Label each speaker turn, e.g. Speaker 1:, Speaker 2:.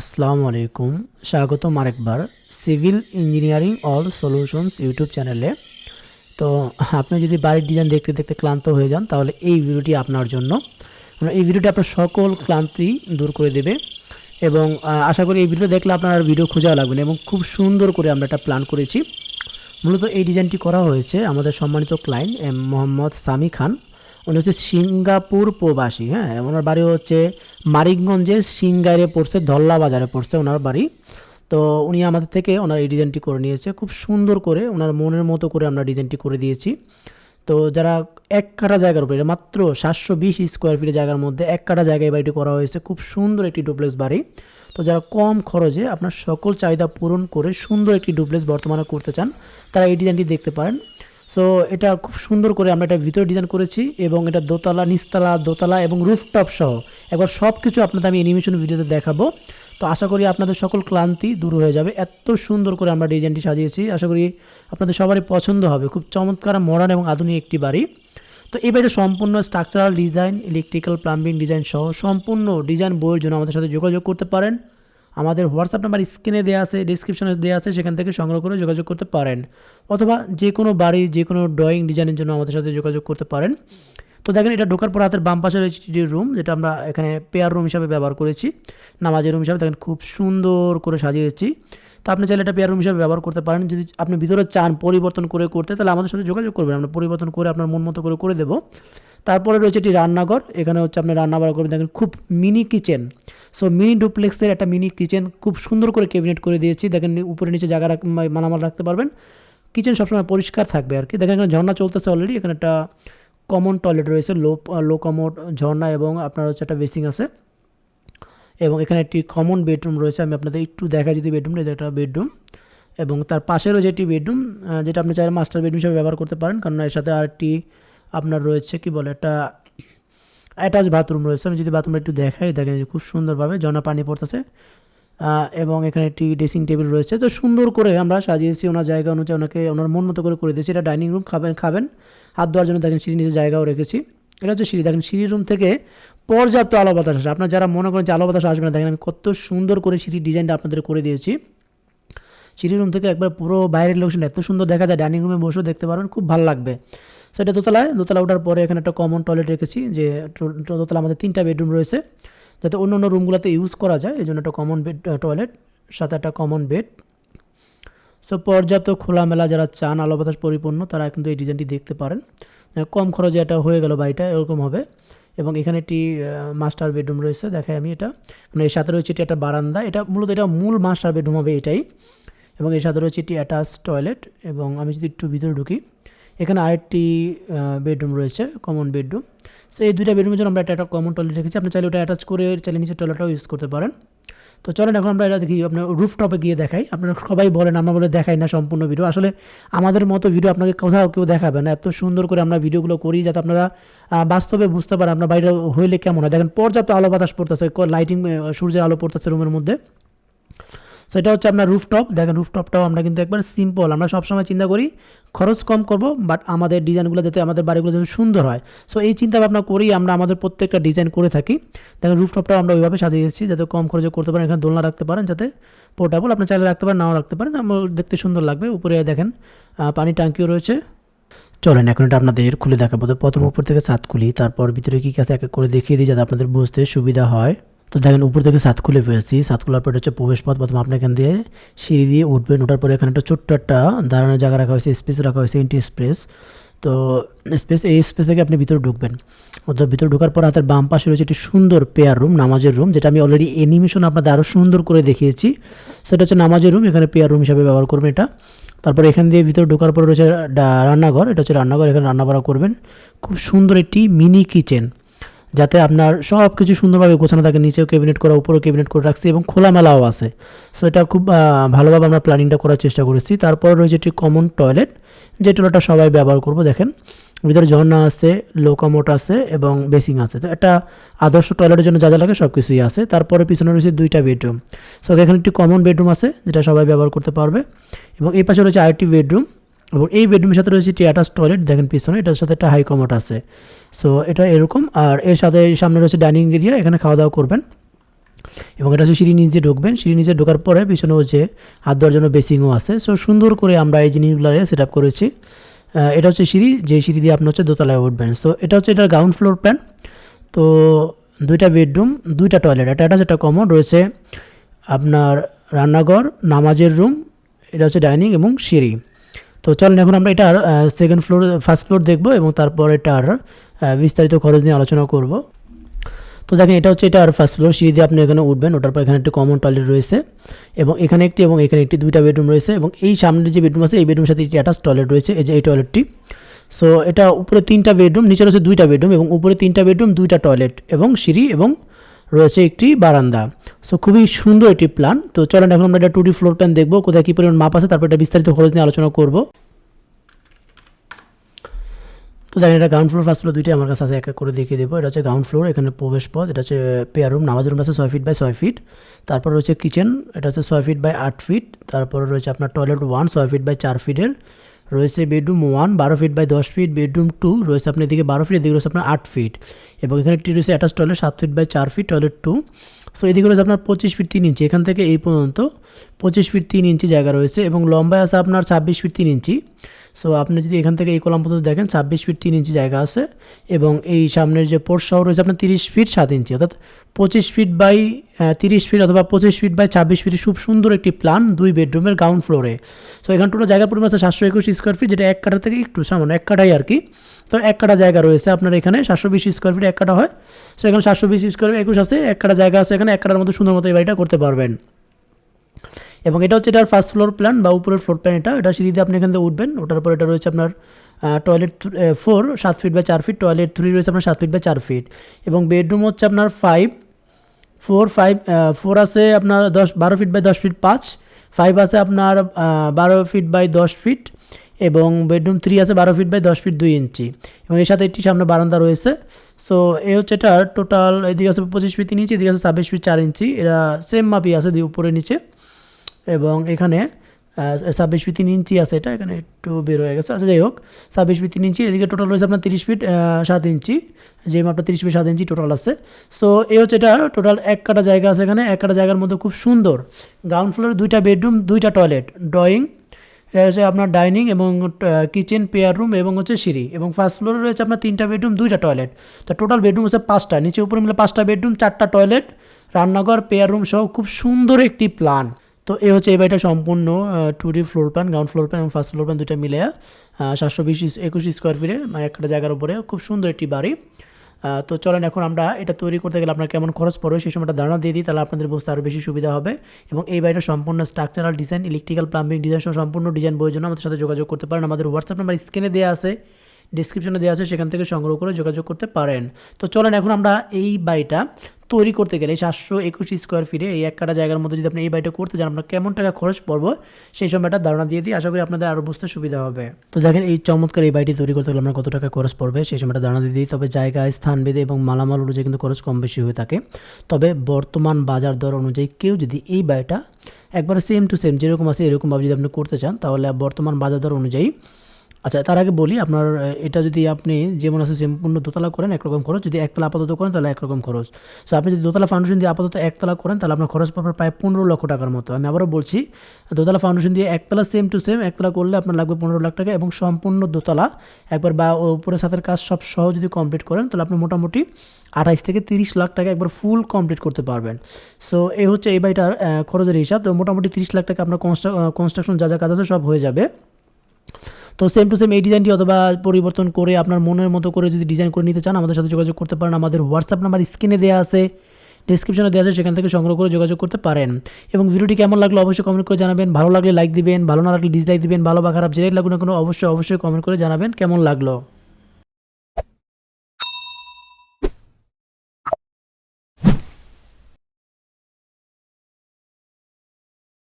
Speaker 1: আসসালামু আলাইকুম। স্বাগতম আরেকবার civil engineering all solutions YouTube চ্যানেলে। তো আপনি যদি বাড়ির ডিজাইন দেখতে দেখতে ক্লান্ত হয়ে যান, তাহলে এই ভিডিওটি আপনার জন্য। এই ভিডিওটি আপনার সকল ক্লান্তি দূর করে দেবে এবং আশা করি এই ভিডিও দেখলে আপনার ভিডিও খোঁজা লাগবে না এবং খুব সুন্দর করে আমরা একটা প্ল্যান করেছি। মূলত এই ডিজাইনটি করা হয়েছে আমাদের সম্মানিত ক্লায়েন্ট এম, মোহাম্মদ সামি খান। উনি হচ্ছে সিঙ্গাপুর প্রবাসী হ্যাঁ? ওনার বাড়ি হচ্ছে মারিকগঞ্জের সিঙ্গাইরে পড়ছে, ধল্লা বাজারে পড়ছে ওনার বাড়ি। তো উনি আমাদের থেকে ওনার এই ডিজাইনটি করে নিয়েছে। খুব সুন্দর করে ওনার মনের মতো করে আমরা ডিজাইনটি করে দিয়েছি। তো যারা এক কাঠা জায়গার উপরে মাত্র সাতশো বিশ স্কোয়ার ফিটের জায়গার মধ্যে এক কাটা জায়গায় বাড়িটি করা হয়েছে। খুব সুন্দর একটি ডুপ্লেক্স বাড়ি। তো যারা কম খরচে আপনার সকল চাহিদা পূরণ করে সুন্দর একটি ডুপ্লেক্স বর্তমানে করতে চান, তারা এই ডিজাইনটি দেখতে পারেন। সো এটা খুব সুন্দর করে আমরা এটা ভিতরে ডিজাইন করেছি এবং এটা দোতলা, নিচতলা, দোতলা এবং রুফটপ সহ। একবার সব কিছু আপনাদের আমি অ্যানিমেশন ভিডিওতে দেখাবো। তো আশা করি আপনাদের সকল ক্লান্তি দূর হয়ে যাবে। এত সুন্দর করে আমরা ডিজাইনটি সাজিয়েছি। আশা করি আপনাদের সবারই পছন্দ হবে। খুব চমৎকার মডার্ন এবং আধুনিক একটি বাড়ি। তো এই বাড়িটা সম্পূর্ণ structural design electrical plumbing design সহ সম্পূর্ণ ডিজাইন বইয়ের জন্য আমাদের সাথে যোগাযোগ করতে পারেন। আমাদের হোয়াটসঅ্যাপ নাম্বার স্ক্রিনে দেওয়া আছে ডিসক্রিপশনে দেওয়া আছে, সেখান থেকে সংগ্রহ করে যোগাযোগ করতে পারেন। অথবা যে কোনো বাড়ি, যে কোনো ড্রয়িং ডিজাইনের জন্য আমাদের সাথে যোগাযোগ করতে পারেন। তো দেখেন, এটা ঢোকার পর হাতের বাম পাশে রয়েছে রুম যেটা আমরা এখানে পেয়ার রুম হিসাবে ব্যবহার করেছি। নামাজের রুম হিসাবে দেখেন, খুব সুন্দর করে সাজিয়েছি। তো আপনি চাইলে এটা পেয়ার রুম হিসাবে ব্যবহার করতে পারেন। যদি আপনি ভিতরে চান পরিবর্তন করে করতে, তাহলে আমাদের সাথে যোগাযোগ করবেন। আমরা পরিবর্তন করে আপনার মন মতো করে করে দেবো। তারপরে রয়েছে একটি রান্নাঘর। এখানে হচ্ছে আপনি রান্নাবাড়া করবেন। দেখেন খুব মিনি কিচেন সো মিনি ডুপ্লেক্সের একটা মিনি কিচেন খুব সুন্দর করে ক্যাবিনেট করে দিয়েছি। দেখেন উপরে নিচে জায়গা রাখ মালামাল রাখতে পারবেন। কিচেন সবসময় পরিষ্কার থাকবে আর কি। দেখেন এখানে ঝর্ণা চলতেছে অলরেডি এখানে একটা কমন টয়লেট রয়েছে। লো লো কমোড ঝর্ণা এবং আপনার হচ্ছে একটা বেসিং আছে। এবং এখানে একটি কমন বেডরুম রয়েছে। আমি আপনাদের একটু দেখাই যদি বেডরুমটা এটা একটা বেডরুম এবং তার পাশেরও যেটি বেডরুম যেটা আপনি চাইলে মাস্টার বেডরুম হিসেবে ব্যবহার করতে পারেন। কারণ এর সাথে আরেকটি আপনার রয়েছে কি বলে একটা অ্যাটাচ বাথরুম রয়েছে। আমি যদি বাথরুমটা একটু দেখাই, দেখেন যে খুব সুন্দরভাবে ঝর্ণা পানি পড়তেছে। এবং এখানে একটি ড্রেসিং টেবিল রয়েছে। তো সুন্দর করে আমরা সাজিয়েছি ওনার জায়গা অনুযায়ী ওনাকে ওনার মন মতো করে করে দিয়েছি। এটা ডাইনিং রুম খাবেন খাবেন। হাত ধোয়ার জন্য দেখেন সিঁড়ি নিচে জায়গাও রেখেছি। এটা হচ্ছে সিঁড়ি। দেখেন সিঁড়ি রুম থেকে পর্যাপ্ত আলো বাতাস আসে। আপনার যারা মনে করেন যে আলো বাতাস আসবে না, দেখেন আমি কত সুন্দর করে সিঁড়ির ডিজাইনটা আপনাদের করে দিয়েছি। সিঁড়ি রুম থেকে একবার পুরো বাইরের লোকেশন এত সুন্দর দেখা যায়। ডাইনিং রুমে বসেও দেখতে পারবেন, খুব ভালো লাগবে। সেটা দোতলায়। দোতলা ওঠার পরে এখানে একটা কমন টয়লেট রেখেছি যে দোতলা আমাদের তিনটা বেডরুম রয়েছে। যাতে অন্য অন্য রুমগুলোতে ইউজ করা যায়, এই জন্য একটা কমন বেড টয়লেট সাথে একটা কমন বেড সো পর্যাপ্ত খোলামেলা যারা চান, আলো বাতাস পরিপূর্ণ, তারা কিন্তু এই ডিজাইনটি দেখতে পারেন। কম খরচে এটা হয়ে গেল বাড়িটা, এরকম হবে। এবং এখানে একটি মাস্টার বেডরুম রয়েছে, দেখাই আমি এটা। মানে এর সাথে রয়েছে এটি একটা বারান্দা। এটা মূলত এটা মূল মাস্টার বেডরুম হবে এটাই। এবং এর সাথে রয়েছে একটি অ্যাটাচ টয়লেট এবং আমি যদি একটু ভিতরে ঢুকি এখানে আরেকটি বেডরুম রয়েছে কমন বেডরুম সো এই দুইটা বেডরুমের জন্য আমরা একটা একটা কমন টয়লেট রেখেছি। আপনি চাইলে ওটা অ্যাটাচ করে চাইলে নিচে টয়লেটটাও ইউজ করতে পারেন। তো চলেন এখন আমরা এটা দেখি, আপনার রুফটপে গিয়ে দেখাই। আপনারা সবাই বলেন, আমরা বলে দেখাই না সম্পূর্ণ ভিডিও আসলে আমাদের মতো ভিডিও আপনাকে কোথাও কেউ দেখাবে না। এত সুন্দর করে আমরা ভিডিওগুলো করি যাতে আপনারা বাস্তবে বুঝতে পারেন আমরা বাইরে হইলে কেমন হয়। দেখেন, পর্যাপ্ত আলো বাতাস পড়তেছে লাইটিং সূর্যের আলো পড়তেছে রুমের মধ্যে। সেটা হচ্ছে আপনার রুফটপ দেখেন রুফটপটাও আমরা কিন্তু একবার সিম্পল আমরা সবসময় চিন্তা করি, খরচ কম করব বাট আমাদের ডিজাইনগুলো যাতে আমাদের বাড়িগুলো যেন সুন্দর হয়। সো এই চিন্তা ভাবনা করেই আমরা আমাদের প্রত্যেকটা ডিজাইন করে থাকি। দেখেন রুফটপটাও আমরা ওইভাবে সাজিয়েছি যাতে কম খরচে করতে পারেন, এখানে দোলনা রাখতে পারেন, যাতে পোর্টেবল আপনি চাইলে রাখতে পারেন, নাও রাখতে পারেন। আমার দেখতে সুন্দর লাগবে। উপরে দেখেন পানি ট্যাঙ্কিও রয়েছে। চলেন, এখন এটা আপনাদের খুলে দেখাবো। তো প্রথম উপর থেকে ছাদ খুলি, তারপর ভিতরে কী কাছে এক এক করে দেখিয়ে দিই, যাতে আপনাদের বুঝতে সুবিধা হয়। তো দেখেন, উপর থেকে ছাদ খুলে ফেলেছি খোলার পর হচ্ছে প্রবেশ পথ প্রথম আপনি এখান দিয়ে সিঁড়ি দিয়ে উঠবেন। ওঠার পরে এখানে একটা ছোট্ট একটা দাঁড়ানোর জায়গা রাখা হয়েছে স্পেস রাখা হয়েছে ইন্টি স্পেস তো স্পেস এই স্পেস থেকে আপনি ভিতরে ঢুকবেন। অর্থাৎ ভিতরে ঢোকার পর হাতের বাম পাশে রয়েছে একটি সুন্দর পেয়ার রুম নামাজের রুম যেটা আমি অলরেডি অ্যানিমেশন আপনাদের আরও সুন্দর করে দেখিয়েছি। সেটা হচ্ছে নামাজের রুম এখানে পেয়ার রুম হিসাবে ব্যবহার করবেন এটা। তারপর এখান দিয়ে ভিতরে ঢোকার পর রয়েছে রান্নাঘর, এটা হচ্ছে রান্নাঘর, এখানে রান্না করবেন। খুব সুন্দর একটি মিনি কিচেন যাতে আপনার সব কিছু সুন্দরভাবে গোছানো থাকে, নিচেও ক্যাবিনেট করা, উপরেও ক্যাবিনেট করে রাখছি এবং খোলামেলাও আছে। সো এটা খুব ভালোভাবে আমরা প্ল্যানিংটা করার চেষ্টা করেছি। তারপর রয়েছে একটি কমন টয়লেট যে টয়লেটটা সবাই ব্যবহার করব, দেখেন। ভিতরে ঝর্ণা আছে লোকামোট আছে এবং বেসিং আছে। তো একটা আদর্শ টয়লেটের জন্য যা যা লাগে সব কিছুই আছে। তারপরে পিছনে রয়েছে দুইটা বেডরুম সো এখানে একটি কমন বেডরুম আছে, যেটা সবাই ব্যবহার করতে পারবে। এবং এই পাশে রয়েছে আরেকটি বেডরুম এবং এই বেডরুমের সাথে রয়েছে একটি অ্যাটাচ টয়লেট দেখেন পিছনে, এটার সাথে একটা হাই কমোট আছে। সো এটা এরকম, আর এর সাথে সামনে রয়েছে ডাইনিং এরিয়া এখানে খাওয়া দাওয়া করবেন। এবং এটা হচ্ছে সিঁড়ি নিচে ঢুকবেন। সিঁড়ি নিচে ঢোকার পরে পিছনে হচ্ছে হাত দেওয়ার জন্য বেসিংও আছে। সো সুন্দর করে আমরা এই জিনিসগুলো সেট আপ করেছি এটা হচ্ছে সিঁড়ি, যে সিঁড়ি দিয়ে আপনি হচ্ছে দোতলায় উঠবেন। সো এটা হচ্ছে এটার গ্রাউন্ড ফ্লোর প্ল্যান তো, দুইটা বেডরুম, দুইটা টয়লেট একটা এটা একটা কমন রয়েছে আপনার রান্নাঘর, নামাজের রুম এটা হচ্ছে ডাইনিং এবং সিঁড়ি। তো চলেন এখন আমরা এটার সেকেন্ড ফ্লোর ফার্স্ট ফ্লোর দেখব এবং তারপর এটার বিস্তারিত খরচ নিয়ে আলোচনা করব। তো দেখেন এটা হচ্ছে এটার ফার্স্ট ফ্লোর সিঁড়ি দিয়ে আপনি এখানে উঠবেন ওটার পর এখানে একটি কমন টয়লেট রয়েছে এবং এখানে একটি এবং এখানে একটি দুইটা বেডরুম রয়েছে এবং এই সামনের যে বেডরুম আছে, এই বেডরুমের সাথে একটি অ্যাটাচ টয়লেট রয়েছে, এই যে এই টয়লেটটি সো এটা উপরে তিনটা বেডরুম নিচে রয়েছে দুইটা বেডরুম এবং উপরে তিনটা বেডরুম দুইটা টয়লেট এবং সিঁড়ি এবং রয়েছে একটি বারান্দা। সো খুবই সুন্দর একটি প্ল্যান তো চলেন এখন আমরা এটা টু ফ্লোর প্ল্যান দেখব, কোথায় কী পরিমাণ মাপ আছে, তারপর এটা বিস্তারিত খরচ নিয়ে আলোচনা করব। তো দেখেন এটা গ্রাউন্ড ফ্লোর ফার্স্ট ফ্লোর দুইটাই আমার কাছে এক এক করে দেখিয়ে দেবো। এটা হচ্ছে গ্রাউন্ড ফ্লোর এখানে প্রবেশ পথ, এটা হচ্ছে পেয়ার রুম নামাজ রুম আছে ছয় ফিট বাই ছয় ফিট তারপর রয়েছে কিচেন এটা হচ্ছে ছয় ফিট বাই আট ফিট তারপর রয়েছে আপনার টয়লেট ওয়ান ছয় ফিট বাই চার ফিটের রয়েছে বেডরুম ওয়ান বারো ফিট বাই দশ ফিট বেডরুম টু রয়েছে আপনার এদিকে বারো ফিট এদিকে রয়েছে আপনার আট ফিট এবং এখানে একটি রয়েছে অ্যাটাচ টয়লেট সাত ফিট বাই চার ফিট টয়লেট টু সো এদিকে রয়েছে আপনার পঁচিশ ফিট তিন ইঞ্চি এখান থেকে এই পর্যন্ত পঁচিশ ফিট তিন ইঞ্চি জায়গা রয়েছে এবং লম্বায় আছে আপনার ছাব্বিশ ফিট তিন ইঞ্চি সো আপনি যদি এখান থেকে এই কলাম পর্যন্ত দেখেন, ছাব্বিশ ফিট তিন ইঞ্চি জায়গা আছে এবং এই সামনের যে পোর্ট শহর রয়েছে আপনার তিরিশ ফিট সাত ইঞ্চি অর্থাৎ পঁচিশ ফিট বাই তিরিশ ফিট অথবা পঁচিশ ফিট বাই ছাব্বিশ ফিট খুব সুন্দর একটি প্ল্যান দুই বেডরুমের গ্রাউন্ড ফ্লোরে সো এখানে টোটাল জায়গার পরিমাণ আছে সাতশো একুশ স্কোয়ার ফিট যেটা এক কাঠা থেকে একটু সামান্য, এক কাঠাই আর কি। তো এক কাটা জায়গা রয়েছে আপনার এখানে, সাতশো বিশ স্কোয়ার ফিট এক কাটা হয়। সো এখানে সাতশো বিশ স্কোয়ার ফিট একুশ আছে, এক কাঠা জায়গা আছে এখানে, এক কাটার মতো সুন্দর মতো এই বাড়িটা করতে পারবেন। এবং এটা হচ্ছে এটার ফার্স্ট ফ্লোর প্ল্যান বা উপরের ফ্লোর প্ল্যান এটা। এটা সিঁড়িতে আপনি এখান থেকে উঠবেন ওটার পর এটা রয়েছে আপনার টয়লেট ফোর সাত ফিট বাই চার ফিট টয়লেট থ্রি রয়েছে আপনার সাত ফিট বাই চার ফিট এবং বেডরুম হচ্ছে আপনার ফাইভ ফোর ফাইভ ফোর আছে আপনার দশ, বারো ফিট বাই দশ ফিট পাঁচ ফাইভ আছে আপনার বারো ফিট বাই দশ ফিট এবং বেডরুম থ্রি আছে বারো ফিট বাই দশ ফিট দুই ইঞ্চি এবং এর সাথে একটি সামনে বারান্দা রয়েছে। সো এ হচ্ছে এটা টোটাল এদিকে আছে পঁচিশ ফিট তিন ইঞ্চি এদিকে আছে ছাব্বিশ ফিট চার ইঞ্চি এরা সেম মাপই আছে দিয়ে উপরে নিচে। এবং এখানে ছাব্বিশ ফিট তিন ইঞ্চি আছে এটা। এখানে একটু বের হয়ে গেছে। আচ্ছা যাই হোক, ছাব্বিশ ফিট তিন ইঞ্চি এদিকে টোটাল রয়েছে আপনার তিরিশ ফিট সাত ইঞ্চি যে মাপটা তিরিশ ফিট সাত ইঞ্চি টোটাল আছে। সো এ হচ্ছে এটা টোটাল এক কাটা জায়গা আছে এখানে। এক কাটা জায়গার মধ্যে খুব সুন্দর। গ্রাউন্ড ফ্লোরে দুইটা বেডরুম দুইটা টয়লেট ড্রয়িং এটা হচ্ছে আপনার ডাইনিং এবং কিচেন, পেয়ার রুম এবং হচ্ছে সিঁড়ি এবং ফার্স্ট ফ্লোরে রয়েছে আপনার তিনটা বেডরুম, দুইটা টয়লেট। তো টোটাল বেডরুম হচ্ছে পাঁচটা। নিচে উপরে মিলে পাঁচটা বেডরুম, চারটা টয়লেট, রান্নাঘর, পেয়ার রুম সহ খুব সুন্দর একটি প্ল্যান। তো এ হচ্ছে এই বাড়িটা সম্পূর্ণ two D floor plan ground floor plan এবং ফার্স্ট ফ্লোর প্ল্যান দুইটা মিলে সাতশো বিশ একুশ স্কোয়ার ফিটে মানে একটা জায়গার উপরে, খুব সুন্দর একটি বাড়ি। তো চলেন এখন আমরা এটা তৈরি করতে গেলে আপনার কেমন খরচ পড়বে সেই সময়টা ধারণা দিয়ে দিই, তাহলে আপনাদের বুঝতে আরও বেশি সুবিধা হবে। এবং এই বাড়িটা সম্পূর্ণ structural design electrical plumbing design সহ সম্পূর্ণ ডিজাইন বইয়ের জন্য আমাদের সাথে যোগাযোগ করতে পারেন। আমাদের হোয়াটসঅ্যাপ নাম্বার স্ক্রিনে দেওয়া আছে ডিসক্রিপশনে দেওয়া আছে, সেখান থেকে সংগ্রহ করে যোগাযোগ করতে পারেন। তো চলেন এখন আমরা এই বাড়িটা তৈরি করতে গেলে সাতশো একুশ স্কোয়ার ফিটে এই এক কাটা জায়গার মধ্যে যদি আপনি এই বাড়িটা করতে চান আপনার কেমন টাকা খরচ পড়ব সেই সময়টা ধারণা দিয়ে দিই। আশা করি আপনাদের আরও বুঝতে সুবিধা হবে। তো দেখেন এই চমৎকার এই বাড়িটি তৈরি করতে গেলে আপনার কত টাকা খরচ পড়বে সেই সময়টা ধারণা দিয়ে দিই। তবে জায়গা স্থান বেঁধে এবং মালামাল অনুযায়ী কিন্তু খরচ কম বেশি হয়ে থাকে। তবে বর্তমান বাজার দর অনুযায়ী কেউ যদি এই বাড়িটা একবারে সেম টু সেম যেরকম আছে এরকমভাবে যদি আপনি করতে চান, তাহলে বর্তমান বাজার দর অনুযায়ী আচ্ছা তার আগে বলি আপনার এটা যদি আপনি যেমন আছে সম্পূর্ণ দোতলা করেন, একরকম খরচ। যদি একতলা আপাতত করেন, তাহলে একরকম খরচ। সো আপনি যদি দোতলা ফাউন্ডেশন দিয়ে আপাতত একতলা করেন, তাহলে আপনার খরচ পড়বে প্রায় পনেরো লক্ষ টাকার মতো। আমি আবারও বলছি, দোতলা ফাউন্ডেশন দিয়ে একতলা সেম টু সেম একতলা করলে আপনার লাগবে পনেরো লাখ টাকা এবং সম্পূর্ণ দোতলা। একবার বা উপরে সাথের কাজ সব সহ যদি কমপ্লিট করেন, তাহলে আপনি মোটামুটি আঠাইশ থেকে তিরিশ লাখ টাকা একবার ফুল কমপ্লিট করতে পারবেন। সো এই হচ্ছে এই বাড়িটার খরচের হিসাব। তো মোটামুটি তিরিশ লাখ টাকা আপনার কনস্ট্রাকশন যা যা কাজ আছে সব হয়ে যাবে। তো সেম টু সেম এই ডিজাইনটি অথবা পরিবর্তন করে আপনার মনের মতো করে যদি ডিজাইন করে নিতে চান, আমাদের সাথে যোগাযোগ করতে পারেন। আমাদের হোয়াটসঅ্যাপ নাম্বার স্ক্রিনে দেওয়া আছে ডিসক্রিপশনে দেওয়া আছে, সেখান থেকে সংগ্রহ করে যোগাযোগ করতে পারেন। এবং ভিডিওটি কেমন লাগল অবশ্যই কমেন্ট করে জানাবেন। ভালো লাগলে লাইক দিবেন, ভালো না লাগলে ডিসলাইক দিবেন, ভালো বা খারাপ যেটাই লাগুন না কোনো, অবশ্যই অবশ্যই কমেন্ট করে জানাবেন কেমন লাগল।